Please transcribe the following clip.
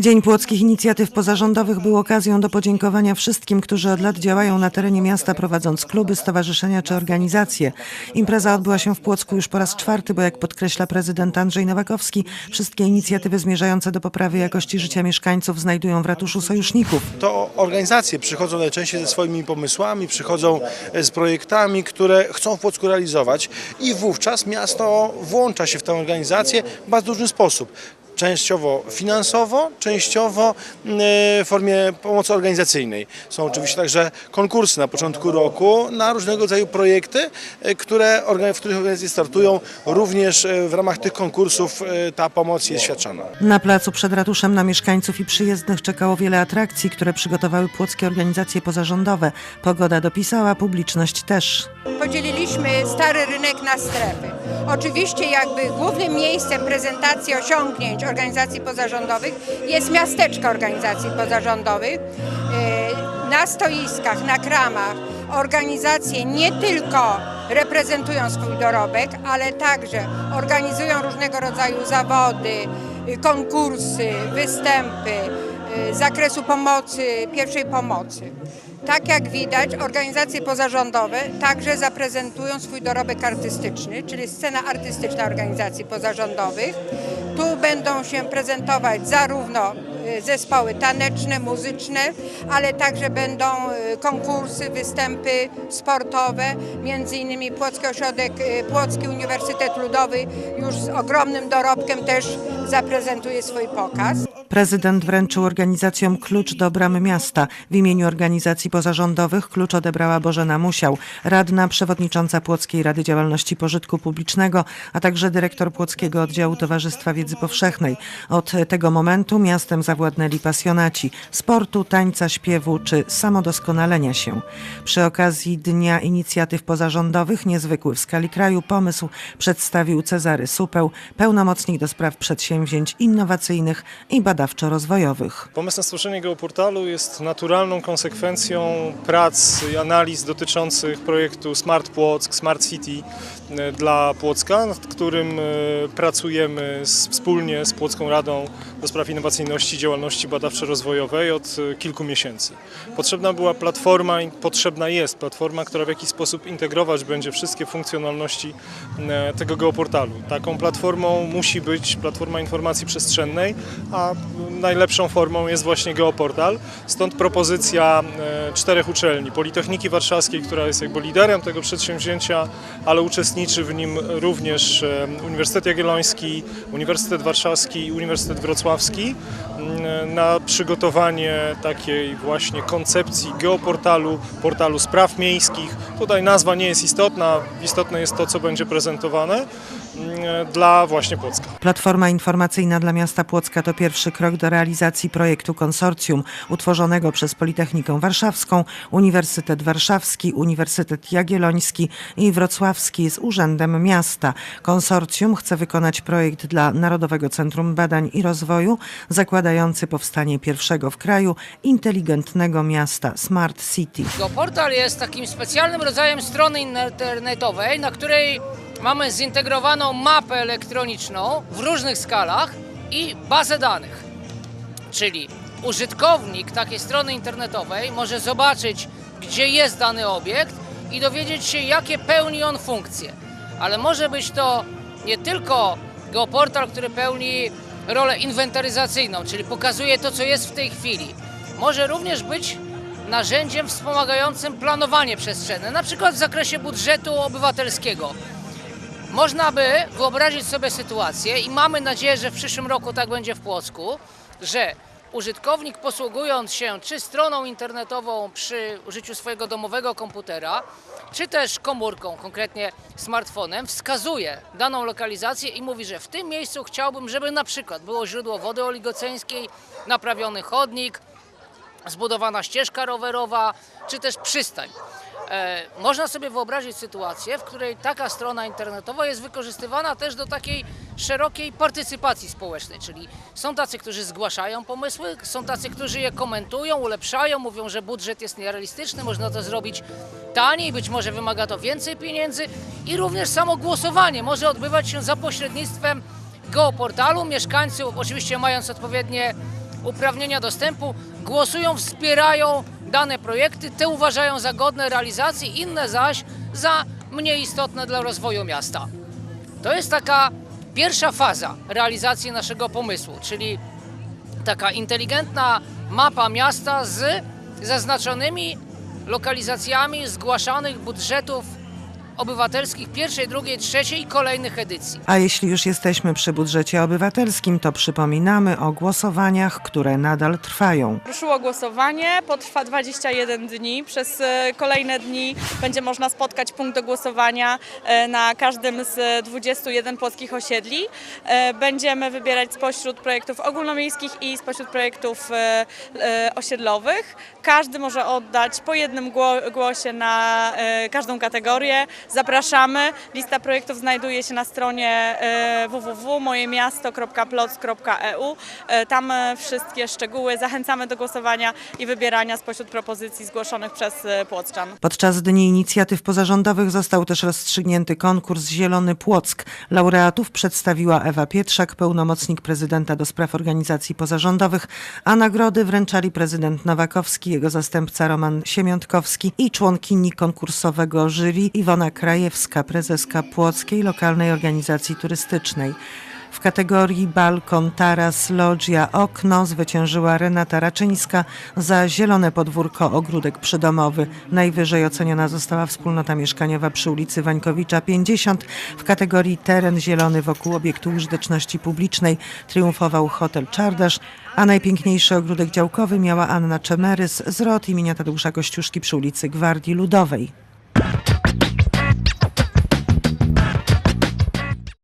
Dzień Płockich Inicjatyw Pozarządowych był okazją do podziękowania wszystkim, którzy od lat działają na terenie miasta, prowadząc kluby, stowarzyszenia czy organizacje. Impreza odbyła się w Płocku już po raz czwarty, bo jak podkreśla prezydent Andrzej Nowakowski, wszystkie inicjatywy zmierzające do poprawy jakości życia mieszkańców znajdują w ratuszu sojuszników. To organizacje przychodzą najczęściej ze swoimi pomysłami, przychodzą e, z projektami, które chcą w Płocku realizować i wówczas miasto włącza się w tę organizację w bardzo różny sposób. Częściowo finansowo, częściowo mm, w formie pomocy organizacyjnej. Są oczywiście także konkursy na początku roku na różnego rodzaju projekty, e, które, w których organizacje startują. Również e, w ramach tych konkursów ta pomoc jest świadczona. Na placu przed ratuszem na mieszkańców i przyjezdnych czekało wiele atrakcji, które przygotowały płockie organizacje pozarządowe. Pogoda dopisała, publiczność też. Podzieliliśmy stary rynek na strefy. Oczywiście jakby głównym miejscem prezentacji osiągnięć organizacji pozarządowych jest miasteczko organizacji pozarządowych. Yy, Na stoiskach, na kramach organizacje nie tylko reprezentują swój dorobek, ale także organizują różnego rodzaju zawody, yy, konkursy, występy yy, z zakresu pomocy, pierwszej pomocy. Tak jak widać, organizacje pozarządowe także zaprezentują swój dorobek artystyczny, czyli scena artystyczna organizacji pozarządowych. Tu będą się prezentować zarówno y, zespoły taneczne, muzyczne, ale także będą y, konkursy, występy sportowe, między innymi Płocki Ośrodek, y, Płocki Uniwersytet Ludowy już z ogromnym dorobkiem też zaprezentuje swój pokaz. Prezydent wręczył organizacjom klucz do bram miasta. W imieniu organizacji pozarządowych klucz odebrała Bożena Musiał, radna przewodnicząca Płockiej Rady Działalności Pożytku Publicznego, a także dyrektor Płockiego Oddziału Towarzystwa Wiedzy Powszechnej. Od tego momentu miastem zawładnęli pasjonaci sportu, tańca, śpiewu czy samodoskonalenia się. Przy okazji Dnia Inicjatyw Pozarządowych niezwykły w skali kraju pomysł przedstawił Cezary Supeł, pełnomocnik do spraw przedsięwzięć innowacyjnych i badawczo-rozwojowych. Pomysł na stworzenie geoportalu jest naturalną konsekwencją prac i analiz dotyczących projektu Smart Płock, Smart City dla Płocka, nad którym e, pracujemy wspólnie z Płocką Radą do Spraw Innowacyjności i Działalności Badawczo-Rozwojowej od e, kilku miesięcy. Potrzebna była platforma i potrzebna jest platforma, która w jakiś sposób integrować będzie wszystkie funkcjonalności e, tego geoportalu. Taką platformą musi być platforma informacji przestrzennej, a najlepszą formą jest właśnie geoportal. Stąd propozycja e, czterech uczelni. Politechniki Warszawskiej, która jest jakby liderem tego przedsięwzięcia, ale uczestniczy w nim również e, Uniwersytet Jagielloński, Uniwersytet Warszawski i Uniwersytet Wrocławski na przygotowanie takiej właśnie koncepcji geoportalu, portalu spraw miejskich. Tutaj nazwa nie jest istotna, istotne jest to, co będzie prezentowane m, dla właśnie Płocka. Platforma informacyjna dla miasta Płocka to pierwszy krok do realizacji projektu konsorcjum utworzonego przez Politechnikę Warszawską, Uniwersytet Warszawski, Uniwersytet Jagielloński i Wrocławski z Urzędem Miasta. Konsorcjum chce wykonać projekt dla Narodowego Centrum Badań i Rozwoju zakładający powstanie pierwszego w kraju inteligentnego miasta Smart City. Geoportal jest takim specjalnym rodzajem strony internetowej, na której mamy zintegrowaną mapę elektroniczną w różnych skalach i bazę danych. Czyli użytkownik takiej strony internetowej może zobaczyć, gdzie jest dany obiekt i dowiedzieć się, jakie pełni on funkcje. Ale może być to nie tylko geoportal, który pełni rolę inwentaryzacyjną, czyli pokazuje to, co jest w tej chwili. Może również być narzędziem wspomagającym planowanie przestrzenne, na przykład w zakresie budżetu obywatelskiego. Można by wyobrazić sobie sytuację i mamy nadzieję, że w przyszłym roku tak będzie w Płocku, że użytkownik posługując się czy stroną internetową przy użyciu swojego domowego komputera, czy też komórką, konkretnie smartfonem, wskazuje daną lokalizację i mówi, że w tym miejscu chciałbym, żeby na przykład było źródło wody oligoceńskiej, naprawiony chodnik, zbudowana ścieżka rowerowa, czy też przystań. E, można sobie wyobrazić sytuację, w której taka strona internetowa jest wykorzystywana też do takiej szerokiej partycypacji społecznej, czyli są tacy, którzy zgłaszają pomysły, są tacy, którzy je komentują, ulepszają, mówią, że budżet jest nierealistyczny, można to zrobić taniej, być może wymaga to więcej pieniędzy i również samo głosowanie może odbywać się za pośrednictwem geoportalu. Mieszkańcy, oczywiście mając odpowiednie uprawnienia dostępu, głosują, wspierają dane projekty, te uważają za godne realizacji, inne zaś za mniej istotne dla rozwoju miasta. To jest taka pierwsza faza realizacji naszego pomysłu, czyli taka inteligentna mapa miasta z zaznaczonymi lokalizacjami zgłaszanych budżetów obywatelskich pierwszej, drugiej, trzeciej i kolejnych edycji. A jeśli już jesteśmy przy budżecie obywatelskim, to przypominamy o głosowaniach, które nadal trwają. Ruszyło głosowanie, potrwa 21 dni. Przez e, kolejne dni będzie można spotkać punkt do głosowania e, na każdym z 21 polskich osiedli. E, Będziemy wybierać spośród projektów ogólnomiejskich i spośród projektów osiedlowych. Każdy może oddać po jednym gło- głosie na każdą kategorię. Zapraszamy. Lista projektów znajduje się na stronie e, www.mojemiasto.ploc.eu. E, Tam e, wszystkie szczegóły. Zachęcamy do głosowania i wybierania spośród propozycji zgłoszonych przez Płockczan. Podczas Dni Inicjatyw Pozarządowych został też rozstrzygnięty konkurs Zielony Płock. Laureatów przedstawiła Ewa Pietrzak, pełnomocnik prezydenta do spraw organizacji pozarządowych, a nagrody wręczali prezydent Nowakowski, jego zastępca Roman Siemiątkowski i członkini konkursowego jury Iwona Krajewska, prezeska Płockiej Lokalnej Organizacji Turystycznej. W kategorii balkon, taras, loggia, okno zwyciężyła Renata Raczyńska za zielone podwórko ogródek przydomowy. Najwyżej oceniona została wspólnota mieszkaniowa przy ulicy Wańkowicza 50. W kategorii teren zielony wokół obiektu użyteczności publicznej triumfował hotel Czardasz, a najpiękniejszy ogródek działkowy miała Anna Czemerys z ROT imienia Tadeusza Kościuszki przy ulicy Gwardii Ludowej.